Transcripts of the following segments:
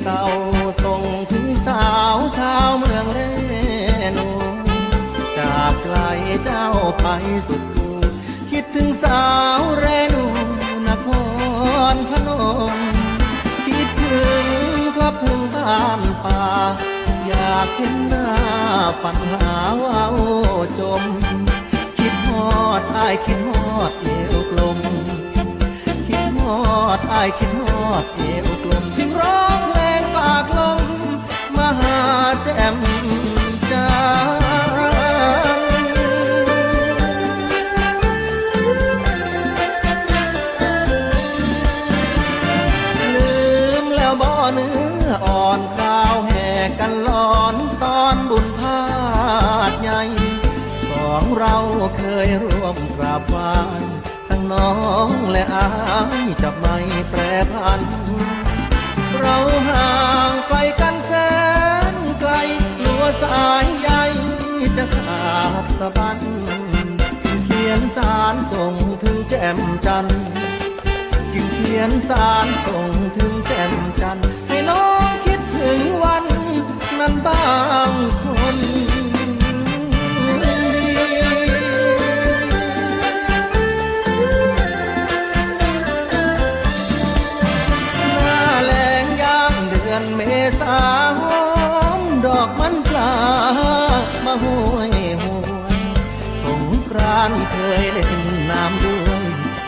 เศร้าส่งถึงสาวชาวเมืองเรนูจากไกลเจ้าไปสุดคิดถึงสาวเรนูนครพนมคิดถึงพระพึ่งบ้านป่า อยากเห็นหน้าฝันหาว่าจม คิดฮอดอายคิดฮอดเอวกลม คิดฮอดอายคิดฮอดเอ ออ่อนคราวแห่กันร้อนตอนบุญพาดใหญ่สองเราเคยร่วมกราบไหว้ทั้งน้องและอายจะไม่แปรพัน เราห่างไกลกันแสนไกลลัวสายใยจะขาดสะบันเขียนสารส่งถึงแจ่มจันทร์จึงเขียนสารส่งถึงแจ่มจันทร์ ถึงวันนั้นบางคนดีหน้าแรงยางเดือนเมษาหอมดอกมันปลามาห้วยหวนสงกรานเคยเล่นน้ำด้วย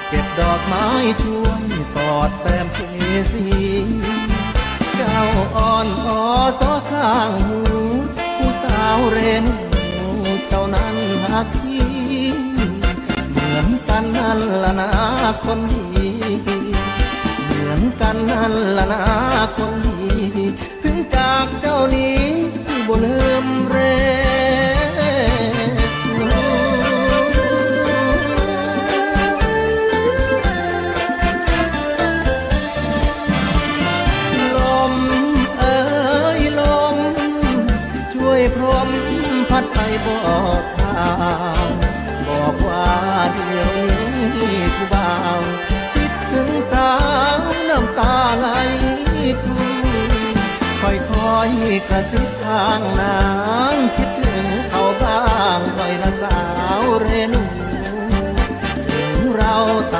เก็บดอกไม้ชวนสอดแซมเพสีเจ้า อ่อนออสอข้างหู ผู้สาวเรนหูเจ้านั้นหักที่เหมือนกันนั่นละนะคนดีเหมือนกันนั่นละนะ ดไปบอกข่าวบอกว่าเดี๋ยวนี้ผู้บ่าวคิดถึงสาวน้ำตาไหลทูค่อยคอยกระซิบทางนางคิดถึงเขาบ้างหน่อยนะสาวเรนูถึงเราต่